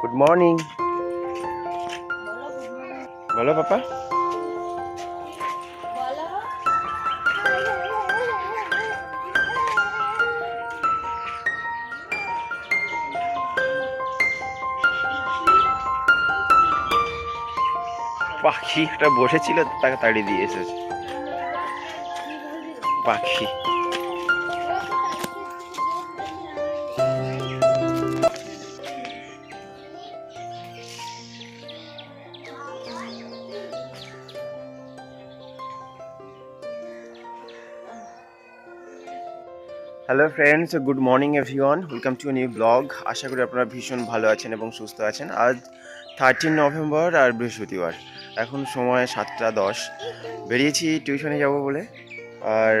Good morning বলো পাপা। পাখি একটা বসেছিল তাকে তাড়িয়ে দিয়ে এসেছে। পাখি। Hello friends good morning everyone welcome to new blog আশা করি আপনারা ভীষণ ভালো আছেন এবং সুস্থ আছেন। আজ থার্টিন নভেম্বর আর বৃহস্পতিবার। এখন সময় সাতটা দশ। বেরিয়েছি টিউশনে যাব বলে। আর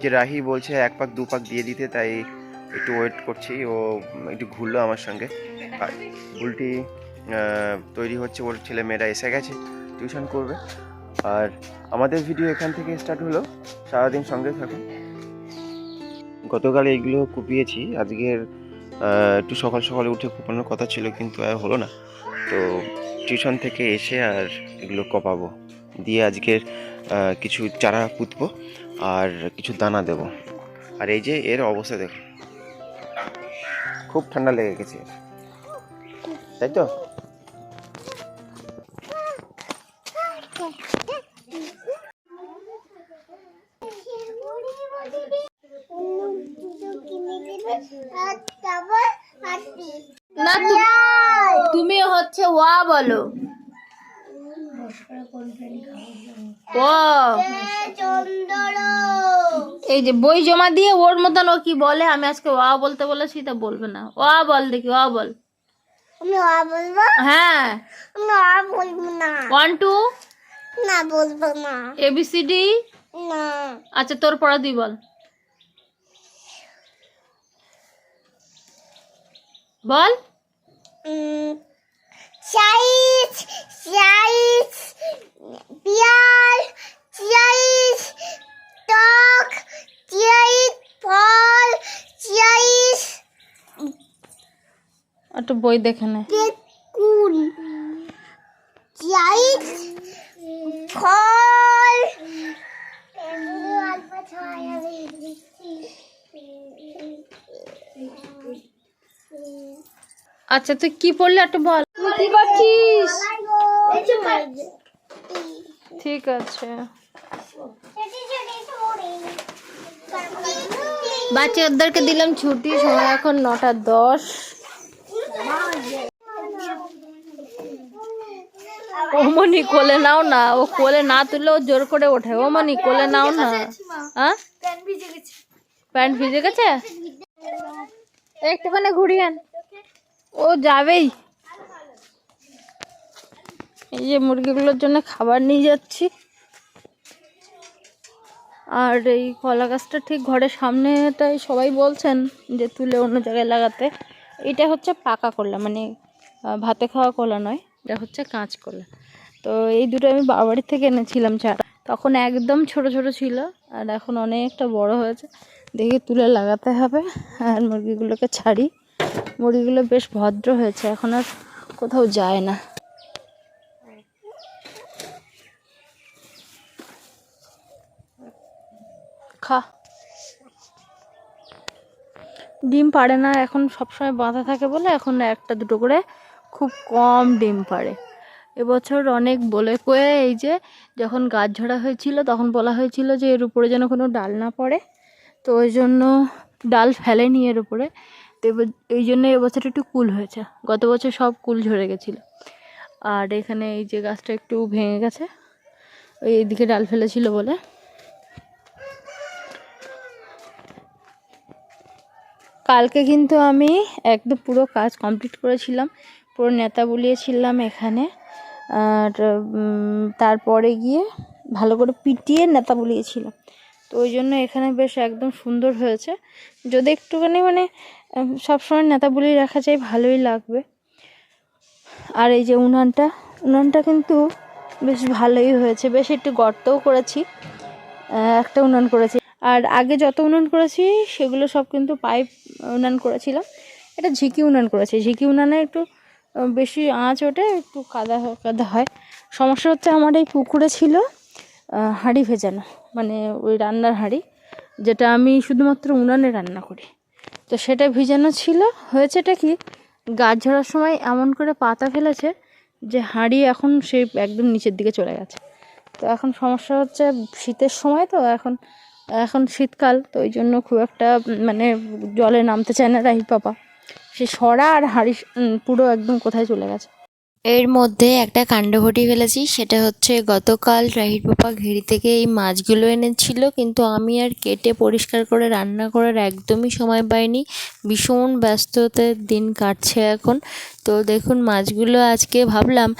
যে রাহি বলছে, এক পাক, দু পাক দিয়ে দিতে, তাই একটু ওয়েট করছি। ও একটু ঘুরলো আমার সঙ্গে। আর ভুলটি তৈরি হচ্ছে, ওর ছেলে মেয়েরা এসে গেছে টিউশন করবে। আর আমাদের ভিডিও এখান থেকে স্টার্ট হলো। সারাদিন সঙ্গে থাকুন। গতকাল এইগুলো কুপিয়েছি। আজকের একটু সকাল সকালে উঠে কুপানোর কথা ছিল কিন্তু আর হলো না। তো টিউশন থেকে এসে আর এগুলো কপাবো। দিয়ে আজকের কিছু চারা পুঁতবো আর কিছু দানা দেব। আর এই যে এর অবস্থা দেখো খুব ঠান্ডা লেগে গেছে। তাই তো? না তুমি হচ্ছে ওয়া বলো। ও। এই যে বই জমা দিয়ে ওর মতন ও কি বলে? আমি আজকে ওয়া বলতে বলেছি তা বলবে না। ওয়া বল দেখি ওয়া বল। আমি আ বলব? হ্যাঁ। আমি আ বলব না। ওয়ান টু না বলব না। এবিসিডি না। আচ্ছা তোর পড়া তুই বল। বল। পিয়াল টক চাইজ ফল একটু বই দেখে নে বেকুন চাইজ ফল অল্প ছায়া আচ্ছা তুই কি পড়লে একটু বল। তুই কি করছিস ঠিক আছে। বাচ্চাদেরকে দিলাম ছুটি সময় এখন নটা দশ। ওমনি কোলে নাও না ও কোলে না তুলে ও জোর করে ওঠে। ওমনি কোলে নাও না। হ্যাঁ প্যান্ট ভিজে গেছে। একটুখানি ঘুরিয়ে আন। ও যাবেই। এই যে মুরগিগুলোর জন্য খাবার নিয়ে যাচ্ছি। আর এই কলা গাছটা ঠিক ঘরের সামনেটাই সবাই বলছেন যে তুলে অন্য জায়গায় লাগাতে। এটা হচ্ছে পাকা কলা মানে ভাতে খাওয়া কলা নয়, এটা হচ্ছে কাঁচ কলা। তো এই দুটো আমি বাবাড়ি থেকে এনেছিলাম চারা। তখন একদম ছোট ছোট ছিল, আর এখন অনেকটা বড় হয়েছে। দেখে তুলে লাগাতে হবে, আর মুরগিগুলোকে ছাড়ি। মুরগিগুলো বেশ ভদ্র হয়েছে, এখন আর কোথাও যায় না। খা। ডিম পাড়ে না, এখন সবসময় বাঁধা থাকে বলে এখন একটা দুটো করে খুব কম ডিম পাড়ে। এবছর অনেক বলে কয়ে এই যে যখন গাছ ঝরা হয়েছিল তখন বলা হয়েছিল যে এর উপরে যেন কোনো ডাল না পড়ে, তো ওই জন্য ডাল ফেলেনি এর উপরে। এবার এই জন্য এবছর একটু কুল হয়েছে। গত বছর সব কুল ঝরে গেছিল। আর এখানে এই যে গাছটা একটু ভেঙে গেছে, ওই এইদিকে ডাল ফেলেছিল বলে। কালকে কিন্তু আমি একদম পুরো কাজ কমপ্লিট করেছিলাম, পুরো নেতা বুলিয়েছিলাম এখানে। আর তারপরে গিয়ে ভালো করে পিটিয়ে নেতা বুলিয়েছিলাম। তো ওই জন্য এখানে বেশ একদম সুন্দর হয়েছে। যদি একটুখানি মানে সবসময় নেতা বুলিয়ে রাখা যায়, ভালোই লাগবে। আর এই যে উনানটা উনানটা কিন্তু বেশ ভালোই হয়েছে। বেশ একটু গর্তও করেছি একটা উনান করেছি। আর আগে যত উনান করেছি, সেগুলো সব কিন্তু পাইপ উনান করেছিলাম। এটা ঝিকি উনান করেছি। ঝিকি উনানে একটু বেশি আঁচ ওঠে, একটু কাদা কাদা হয়। সমস্যা হচ্ছে, আমার এই পুকুরে ছিল হাঁড়ি ভেজানো। মানে ওই রান্নার হাঁড়ি, যেটা আমি শুধুমাত্র উনানে রান্না করি। তো সেটা ভিজানো ছিল। হয়েছেটা কি, গাছ ঝরার সময় এমন করে পাতা ফেলেছে যে হাঁড়ি এখন সেই একদম নিচের দিকে চলে গেছে। তো এখন সমস্যা হচ্ছে শীতের সময় তো এখন এখন শীতকাল, তো ওই জন্য খুব একটা মানে জলে নামতে চায় না রাহি পাপা। সে সরা আর হাঁড়ি পুরো একদম কোথায় চলে গেছে। এর মধ্যে একটা কাণ্ড ঘটিয়ে ফেলেছি, সেটা হচ্ছে গতকাল রাহির পাপা ঘেরি থেকে এই মাছগুলো এনেছিল, কিন্তু আমি আর কেটে পরিষ্কার করে রান্না করার একদমই সময় পাইনি। ভীষণ ব্যস্ততার দিন কাটছে এখন। তো দেখুন মাছগুলো আজকে ভাবলাম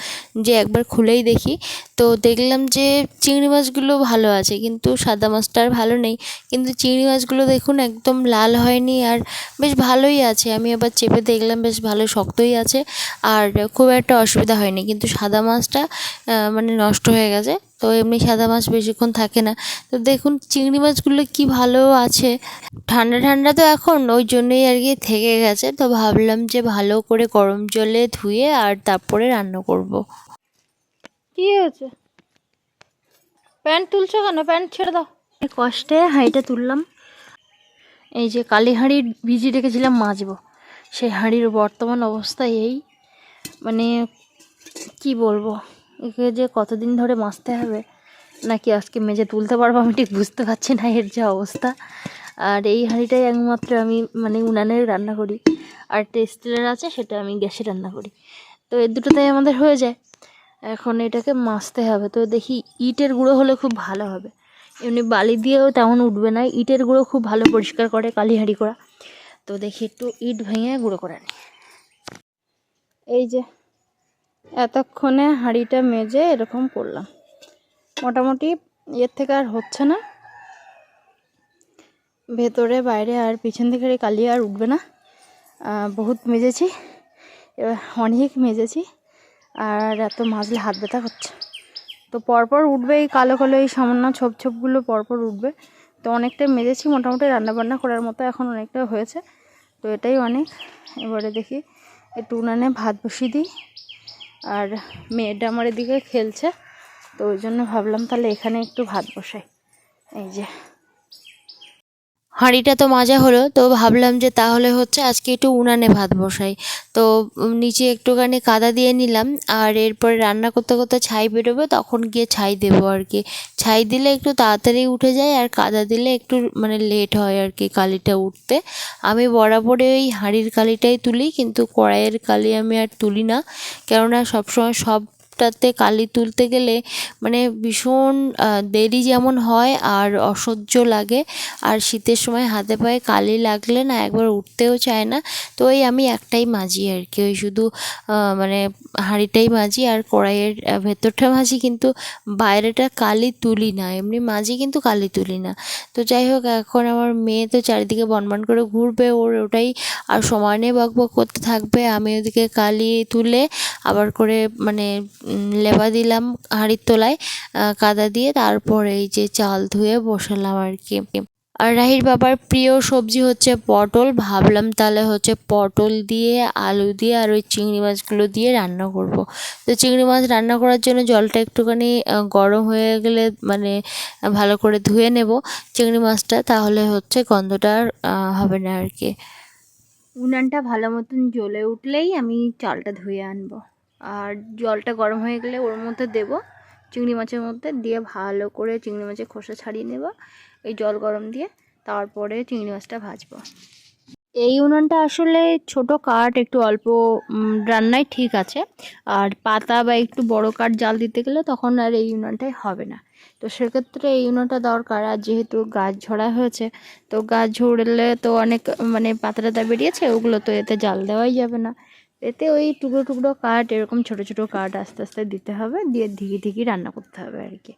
যে একবার খুলেই দেখি। তো দেখলাম যে চিংড়ি মাছগুলো ভালো আছে, কিন্তু সাদা মাছটা আর ভালো নেই। কিন্তু চিংড়ি মাছগুলো দেখুন একদম লাল হয়নি আর বেশ ভালোই আছে। আমি আবার চেপে দেখলাম বেশ ভালো শক্তই আছে আর খুব একটা অসুবিধা হয়নি। কিন্তু সাদা মাছটা মানে নষ্ট হয়ে গেছে। তো এমনি সাদা মাছ বেশিক্ষণ থাকে না। তো দেখুন চিংড়ি মাছগুলো কি ভালো আছে। ঠান্ডা ঠান্ডা তো এখন ওই জন্যই আর কি থেকে গেছে। তো ভাবলাম যে ভালো করে গরম জলে ধুয়ে আর তারপরে রান্না করব। কি হয়েছে? প্যান্ট তুলছো কেন? প্যান্ট ছেড়ে দাও। এই কষ্টে হাঁড়িটা তুললাম। এই যে কালী হাঁড়ি ভিজিয়ে রেখেছিলাম মাজবো। সেই হাঁড়ির বর্তমান অবস্থা এই। মানে কি বলব? একে যে কতদিন ধরে মাজতে হবে, নাকি আজকে মেজে তুলতে পারব আমি ঠিক বুঝতে পারছি না এর যে অবস্থা। আর এই হাঁড়িটাই একমাত্র আমি মানে উনানে রান্না করি। আর টেস্টেলের আছে সেটা আমি গ্যাসে রান্না করি। তো এর দুটোতেই আমাদের হয়ে যায়। এখন এটাকে মাজতে হবে। তো দেখি ইটের গুঁড়ো হলে খুব ভালো হবে। এমনি বালি দিয়েও তেমন উঠবে না। ইটের গুঁড়ো খুব ভালো পরিষ্কার করে কালি হাঁড়ি করা। তো দেখি একটু ইট ভেঙে গুঁড়ো করে নিই এই যে এতক্ষণে হাঁড়িটা মেজে এরকম করলাম। মোটামুটি এর থেকে আর হচ্ছে না। ভেতরে, বাইরে আর পিছন এই কালি আর উঠবে না। বহুত মেজেছি। এবার অনেক মেজেছি। আর এত মাজলে হাত ব্যথা করছে। তো পরপর উঠবে এই কালো কালো এই সামান্য ছোপ ছোপগুলো পরপর উঠবে। তো অনেকটা মেজেছি, মোটামুটি রান্নাবান্না করার মতো এখন অনেকটা হয়েছে। তো এটাই অনেক। এবারে দেখি, একটু উনানে ভাত বসিয়ে দিই। আর মেয়েটা আমার এদিকে খেলছে, তো ওই জন্য ভাবলাম তাহলে এখানে একটু ভাত বসাই। এই যে হাঁড়িটা তো মাজা হলো, তো ভাবলাম যে তাহলে হচ্ছে আজকে একটু উনানে ভাত বসাই। তো নিচে একটুখানি কাদা দিয়ে নিলাম, আর এরপরে রান্না করতে করতে ছাই বেরোবে, তখন গিয়ে ছাই দেবো আর কি। ছাই দিলে একটু তাড়াতাড়ি উঠে যায়, আর কাদা দিলে একটু মানে লেট হয় আর কি কালিটা উঠতে। আমি বরাবরই ওই হাঁড়ির কালিটাই তুলি, কিন্তু কড়াইয়ের কালি আমি আর তুলি না। কেননা সবসময় সবটাতে কালি তুলতে গেলে মানে ভীষণ দেরি যেমন হয় আর অসহ্য লাগে। আর শীতের সময় হাতে পায়ে কালি লাগলে না একবার উঠতেও চায় না। তো ওই আমি একটাই মাজি আর কি। ওই শুধু মানে হাঁড়িটাই মাজি আর কড়াইয়ের ভেতরটা মাজি, কিন্তু বাইরেটা কালি তুলি না। এমনি মাজি কিন্তু কালি তুলি না। তো যাই হোক, এখন আমার মেয়ে তো চারিদিকে বনবন করে ঘুরবে, ওর ওটাই আর সমানে বকবক করতে থাকবে। আমি ওদিকে কালি তুলে আবার করে মানে লেবা দিলাম হাঁড়ির তলায় কাদা দিয়ে তারপর এই যে চাল ধুয়ে বসালাম আর কি। আর রাহির বাবার প্রিয় সবজি হচ্ছে পটল। ভাবলাম তাহলে হচ্ছে পটল দিয়ে, আলু দিয়ে আর ওই চিংড়ি মাছগুলো দিয়ে রান্না করব। তো চিংড়ি মাছ রান্না করার জন্য জলটা একটুখানি গরম হয়ে গেলে মানে ভালো করে ধুয়ে নেব। চিংড়ি মাছটা তাহলে হচ্ছে গন্ধটা হবে না আর কি। উনানটা ভালো মতন জ্বলে উঠলেই আমি চালটা ধুয়ে আনব। আর জলটা গরম হয়ে গেলে ওর মধ্যে দেব চিংড়ি মাছের মধ্যে দিয়ে ভালো করে চিংড়ি মাছের খোসা ছাড়িয়ে নেব এই জল গরম দিয়ে তারপরে চিংড়ি মাছটা ভাজবো। এই উনানটা আসলে ছোট কাঠ, একটু অল্প রান্নায় ঠিক আছে। আর পাতা বা একটু বড় কাঠ জাল দিতে গেলে তখন আর এই উনানটাই হবে না। তো সেক্ষেত্রে এই উনানটা দরকার। আর যেহেতু গাছ ঝরা হয়েছে, তো গাছ ঝরলে তো অনেক মানে পাতা টাতা বেরিয়েছে, ওগুলো তো এতে জাল দেওয়াই যাবে না। এতে ওই টুকরো টুকরো কাঠ এরকম ছোট ছোট কাঠ আস্তে আস্তে দিতে হবে দিয়ে ধিকি ধিকি রান্না করতে হবে আর কি।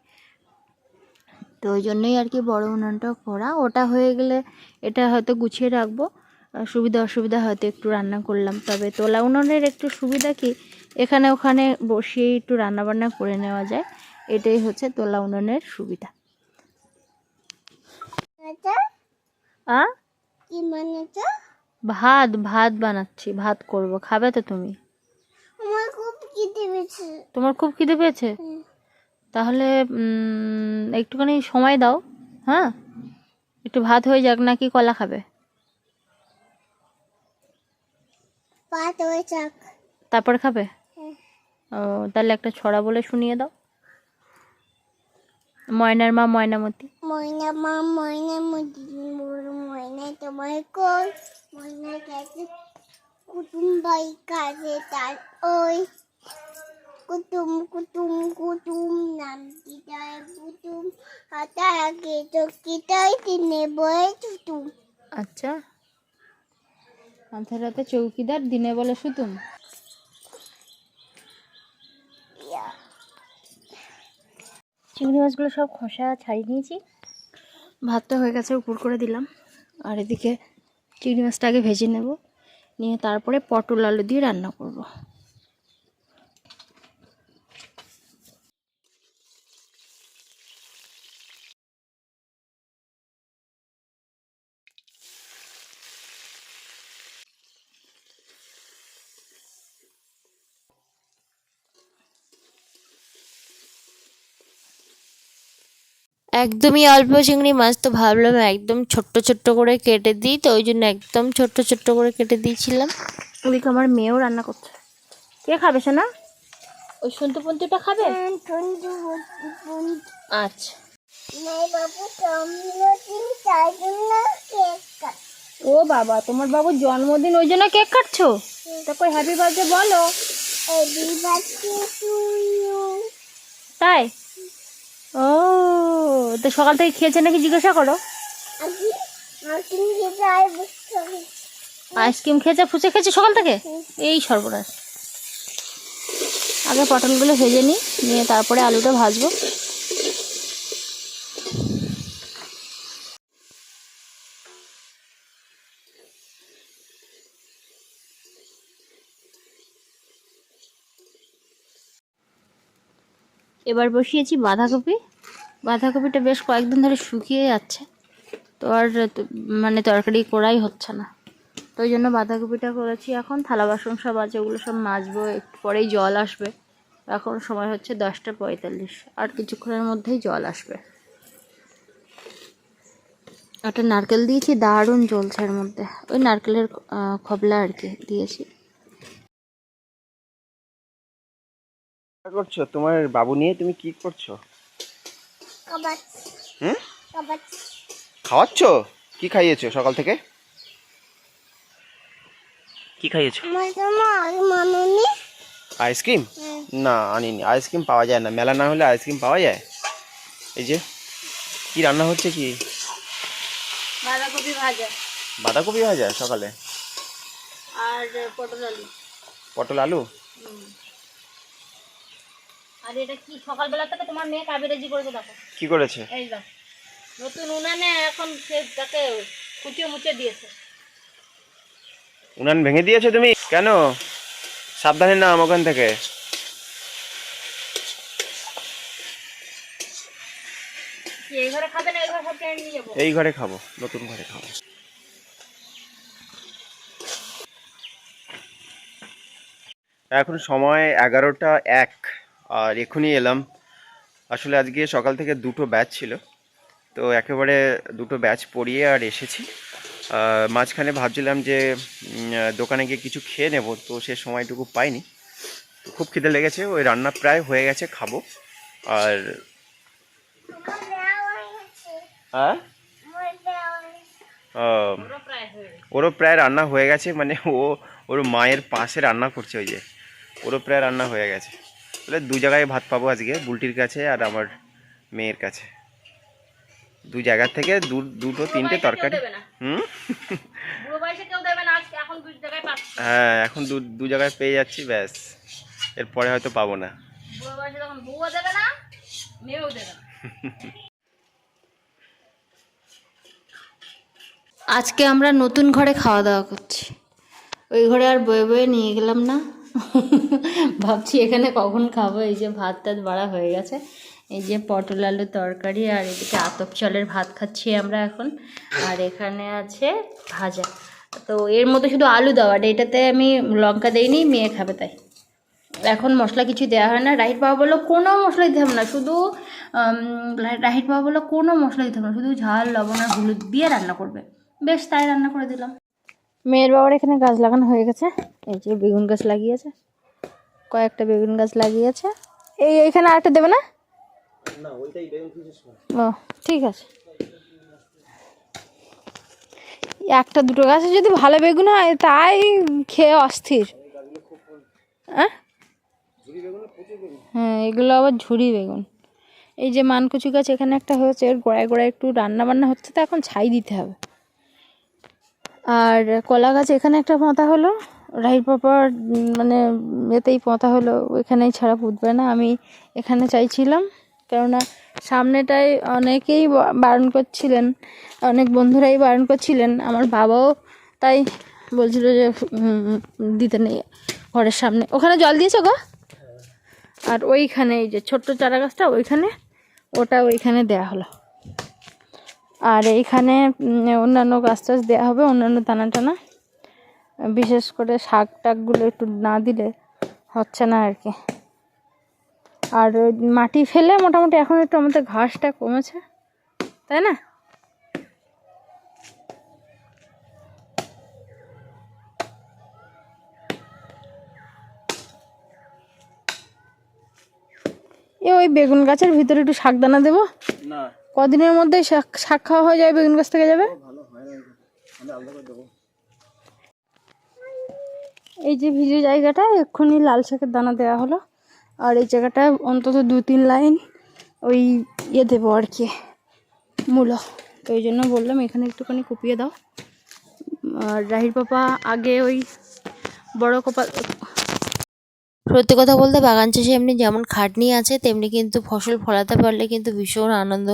তো ওই জন্যই আর কি বড় উনানটা করা। ওটা হয়ে গেলে এটা হয়তো গুছিয়ে রাখব। সুবিধা অসুবিধা হয়তো একটু রান্না করলাম। তবে তোলা উনুনের একটু সুবিধা কি? এখানে ওখানে বসিয়ে একটু রান্না বান্না করে নেওয়া যায়। এটাই হচ্ছে তোলা উনুনের সুবিধা। আ? কি মানে তো ভাত ভাত বানাচ্ছি ভাত করব। খাবে তো তুমি? আমার খুব খিদে পেয়েছে। তোমার খুব খিদে পেয়েছে? তাহলে একটুখানি সময় দাও হ্যাঁ? একটু ভাত হয়ে যাক নাকি কলা খাবে? হয়ে যাক। তারপর খাবে? হ্যাঁ। ও তাহলে একটা ছড়া বলে শুনিয়ে দাও। ময়নার মা ময়নামতি। ময়না মা ময়না মুদি মোর ময়না তোমার কোল। ময়না কাছে কুটুম ভাই কাছে তার ওই। কুটুম কুটুম কুটুম নাম দিদার কুটুম? হাতা আগে চকিটাই দিনে বয়ে টুটুম আচ্ছা। মাথার রাতে চৌকিদার দিনে বলে সুতুম। চিংড়ি মাছগুলো সব খোসা ছাড়িয়ে নিয়েছি। ভাতটা হয়ে গেছে, উপর করে দিলাম। আর এদিকে চিংড়ি মাছটা আগে ভেজে নেব। নিয়ে তারপরে পটল, আলু দিয়ে রান্না করব। একদমই অল্প চিংড়ি মাছ তো ভাবলাম একদম ছোট্ট ছোট্ট করে কেটে দিই তো ওই জন্য একদম ছোট্ট ছোট্ট করে কেটে দিয়েছিলাম। ওদিকে আমার মেয়েও রান্না করছে। কে খাবে না ওই সন্তু পন্তুটা খাবে? আচ্ছা। ও বাবা তোমার বাবুর জন্মদিন ওই জন্য কেক কাটছো? তা কই হ্যাপি বার্থডে বলো. তাই? ও তো সকাল থেকে খেয়েছে নাকি জিজ্ঞাসা করো? আইসক্রিম খেয়েছে ফুচে খেয়েছে সকাল থেকে? এই সর্বনাশ। আগে পটলগুলো ভেজে নিই নিয়ে তারপরে আলুটা ভাজবো। এবার বসিয়েছি বাঁধাকপি। বাঁধাকপিটা বেশ কয়েকদিন ধরে শুকিয়ে যাচ্ছে। তো আর মানে তরকারি করাই হচ্ছে না। তো ওই জন্য বাঁধাকপিটা করেছি এখন। থালা বাসন সব আছে, ওগুলো সব মাজবো। একটু পরেই জল আসবে। এখন সময় হচ্ছে দশটা পঁয়তাল্লিশ। আর কিছুক্ষণের মধ্যেই জল আসবে। একটা নারকেল দিয়েছি, দারুণ জ্বলছে এর মধ্যে। ওই নারকেলের খবলা আর কি দিয়েছি। করছ? তোমার বাবু নিয়ে তুমি কি করছ? হুম? খাওয়াচ্ছ? কি খাইয়েছো সকাল থেকে? কি খাইয়েছো? আমার তোমার মাননি আইসক্রিম? না আনিনি। আইসক্রিম পাওয়া যায় না। মেলা না হলে আইসক্রিম পাওয়া যায়? এই যে কি রান্না হচ্ছে কি? বাঁধাকপি ভাজা। বাঁধাকপি ভাজা সকালে? আর পটল আলু। পটল আলু? আর এটা কি সকালবেলা থেকে তোমার মেয়ে কাবেরাজি করেছে দেখো। কি করেছে? এই দেখ নতুন উনানে এখন সে তাকে কুচিয়ে মুচে দিয়েছে। উনান ভেঙে দিয়েছ তুমি? কেন? সাবধানে নাম ওখান থেকে। এই ঘরে খাবে না এই ঘরে সব নিয়ে যাব? এই ঘরে খাব নতুন ঘরে খাব। এখন সময় এগারোটা এক। আর এখনই এলাম। আসলে আজকে সকাল থেকে দুটো ব্যাচ ছিল। তো একেবারে দুটো ব্যাচ পড়িয়ে আর এসেছি। মাঝখানে ভাবছিলাম যে দোকানে গিয়ে কিছু খেয়ে নেব, তো সে সময়টুকু পাইনি। তো খুব খিদে লেগেছে, ওই রান্না প্রায় হয়ে গেছে, খাব। আর হ্যাঁ? ওরও প্রায় রান্না হয়ে গেছে মানে ও, ওর মায়ের পাশে রান্না করছে ওই যে। ওরও প্রায় রান্না হয়ে গেছে। তাহলে দু জায়গায় ভাত পাবো আজকে বুলটির কাছে আর আমার মেয়ের কাছে। দু জায়গা থেকে দু দুটো তিনটে তরকারি। হুম? বুড়ো বয়সে কেউ দেবে না আজকে এখন দু জায়গায় পাচ্ছি। হ্যাঁ এখন দু দু জায়গায় পেয়ে যাচ্ছি ব্যাস। এরপরে হয়তো পাবো না। বুড়ো বয়সে তখন বউও দেবে না মেয়েও দেবে না। আজকে আমরা নতুন ঘরে খাওয়া দাওয়া করছি। ওই ঘরে আর বয়ে বয়ে নিয়ে গেলাম না। ভাবছি এখানে কখন খাব? এই যে ভাত টাত বাড়া হয়ে গেছে। এই যে পটল আলু তরকারি আর এদিকে আতপ চালের ভাত খাচ্ছি আমরা এখন। আর এখানে আছে ভাজা। তো এর মধ্যে শুধু আলু দেওয়া এটাতে আমি লঙ্কা দেইনি, মেয়ে খাবে তাই। এখন মশলা কিছু দেওয়া হয় না। রাহিত বাবা বলল, কোনো মশলা দিতে হবে না। শুধু রাহিত বাবা বলল, কোনো মশলা দিতে হবে না। শুধু ঝাল, লবণ আর হলুদ দিয়ে রান্না করবে। বেশ, তাই রান্না করে দিলাম। মেয়ের বাবার এখানে গাছ লাগানো হয়ে গেছে। এই যে বেগুন গাছ লাগিয়েছে। কয়েকটা বেগুন গাছ লাগিয়েছে। এই এখানে আরেকটা দেবে না? ও ঠিক আছে। একটা দুটো গাছে যদি ভালো বেগুন হয় তাই খেয়ে অস্থির। হ্যাঁ হ্যাঁ এগুলো আবার ঝুড়ি বেগুন। এই যে মানকুচি গাছ এখানে একটা হয়েছে এর গোড়ায় গোড়ায় একটু রান্না বান্না হচ্ছে তো এখন ছাই দিতে হবে। আর কলা গাছ এখানে একটা পোঁতা হলো। রাহির পাপার মানে এতেই পোঁতা হলো ওইখানেই ছাড়া পুঁতবে না। আমি এখানে চাইছিলাম কেননা সামনেটায় অনেকেই বারণ করছিলেন অনেক বন্ধুরাই বারণ করছিলেন। আমার বাবাও তাই বলছিল যে দিতে নেই ঘরের সামনে। ওখানে জল দিয়েছ গো? আর ওইখানে এই যে ছোট্ট চারা গাছটা ওইখানে ওটা ওইখানে দেয়া হলো। আর এইখানে অন্যান্য গাছ টাছ দেওয়া হবে, অন্যান্য দানা টানা। বিশেষ করে শাক টাকগুলো একটু না দিলে হচ্ছে না আর কি। আর মাটি ফেলে মোটামুটি এখন একটু আমাদের ঘাসটা কমেছে, তাই না? এ ওই বেগুন গাছের ভিতরে একটু শাক দানা দেবো? না। কদিনের মধ্যে শাক খাওয়া হয়ে যাবে বেগুন গাছ থেকে যাবে? এই যে ভিজে জায়গাটা এক্ষুনি লাল শাকের দানা দেওয়া হলো। আর এই জায়গাটা অন্তত দু তিন লাইন ওই ইয়ে দেবো আর কি মূলো। তো ওই জন্য বললাম এখানে একটুখানি কুপিয়ে দাও। আর রাহির পাপা আগে ওই বড় কপা সত্যি কথা বলতে বাগান চাষে এমনি যেমন খাটনি আছে, তেমনি কিন্তু ফসল ফলাতে পারলে কিন্তু ভীষণ আনন্দ,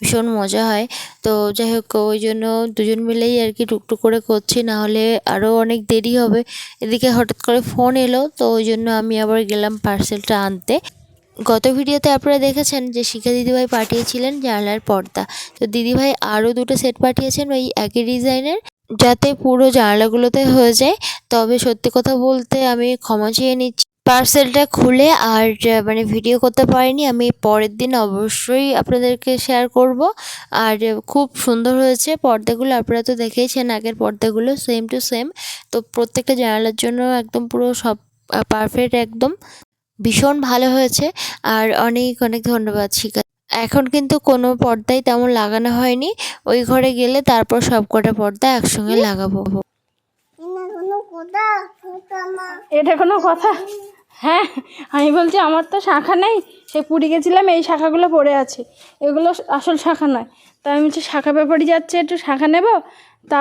ভীষণ মজা হয়। তো যাই হোক, ওই জন্য দুজন মিলেই আর কি টুকটুক করে করছি, না হলে আরও অনেক দেরি হবে। এদিকে হঠাৎ করে ফোন এলো, তো ওই জন্য আমি আবার গেলাম পার্সেলটা আনতে। গত ভিডিওতে আপনারা দেখেছেন যে শিখা দিদিভাই পাঠিয়েছিলেন জানলার পর্দা। তো দিদিভাই আরও দুটো সেট পাঠিয়েছেন ওই একই ডিজাইনের, যাতে পুরো জানলাগুলোতে হয়ে যায়। তবে সত্যি কথা বলতে আমি ক্ষমা চেয়ে নিচ্ছি। পার্সেলটা খুলে আর মানে ভিডিও করতে পারিনি। আমি পরের দিন অবশ্যই আপনাদেরকে শেয়ার করব। আর খুব সুন্দর হয়েছে পর্দাগুলো। আপনারা তো দেখেইছেন আগের পর্দাগুলো সেম টু সেম তো প্রত্যেকটা জানালার জন্য একদম পুরো সব পারফেক্ট একদম। ভীষণ ভালো হয়েছে। আর অনেক অনেক ধন্যবাদ শিখা এখন কিন্তু কোনো পর্দাই তেমন লাগানো হয়নি। ওই ঘরে গেলে তারপর সব কটা পর্দা একসঙ্গে লাগাবো। এটা কোনো কথা? হ্যাঁ আমি বলছি আমার তো শাখা নেই সে পুরী গেছিলাম, এই শাখাগুলো পড়ে আছে। এগুলো আসল শাখা নয়। তা আমি বলছি, শাখা ব্যাপারে যাচ্ছে, একটু শাখা নেব? তা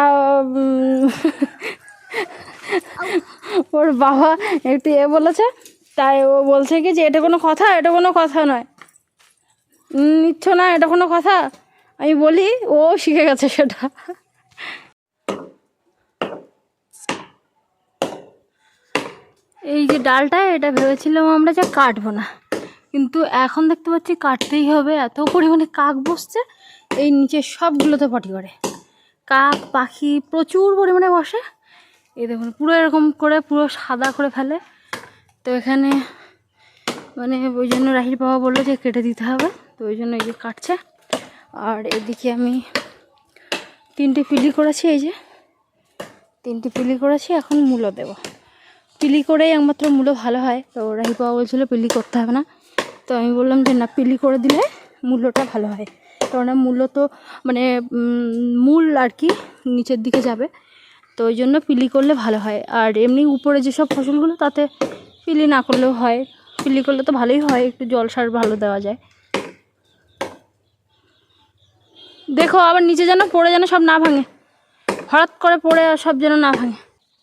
ওর বাবা একটু এ বলেছে, তাই ও বলছে কি যে, এটা কোনো কথা? এটা কোনো কথা নয়। নিচ্ছ না, এটা কোনো কথা? আমি বলি, ও শিখে গেছে সেটা। এই যে ডালটা, এটা ভেবেছিলাম আমরা যে কাটবো না। কিন্তু এখন দেখতে পাচ্ছি কাটতেই হবে। এত পরিমাণে কাক বসছে, এই নিচে সবগুলোতে পটি করে। কাক, পাখি প্রচুর পরিমাণে বসে। এই দেখুন, পুরো এরকম করে, পুরো সাদা করে ফেলে। তো এখানে মানে ওই জন্য রাহির বাবা বলল যে কেটে দিতে হবে। তো ওই জন্য এই যে কাটছে। আর এদিকে আমি তিনটে পিলি করেছি, এই যে। তিনটে পিলি করেছি, এখন মূলো দেবো। পিলি করেই একমাত্র মূলো ভালো হয়। তো রাহি বাবা বলছিল পিলি করতে হবে না। তো আমি বললাম যে, না, পিলি করে দিলে মূল্যটা ভালো হয়। কেননা মূল্য তো মানে মূল আর কি নিচের দিকে যাবে। তো ওই জন্য পিলি করলে ভালো হয়। আর এমনি উপরে যেসব ফসলগুলো, তাতে পিলি না করলেও হয়। পিলি করলে তো ভালোই হয়, একটু জল সার ভালো দেওয়া যায়। দেখো আবার নিচে যেন পড়ে যেন সব না ভাঙে। হঠাৎ করে পড়ে সব যেন না ভাঙে।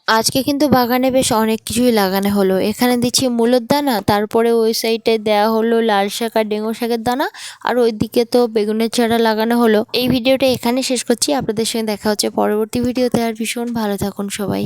আজকে কিন্তু বাগানে বেশ অনেক কিছুই লাগানো হলো। এখানে দিচ্ছি মূলোর দানা, তারপরে ওই সাইডে দেয়া হলো লাল শাক আর ডেঙ্গু শাকের দানা, আর ওই দিকে তো বেগুনের চারা লাগানো হলো। এই ভিডিওটা এখানে শেষ করছি, আপনাদের সঙ্গে দেখা হচ্ছে পরবর্তী ভিডিওতে, আর ভীষণ ভালো থাকুন সবাই।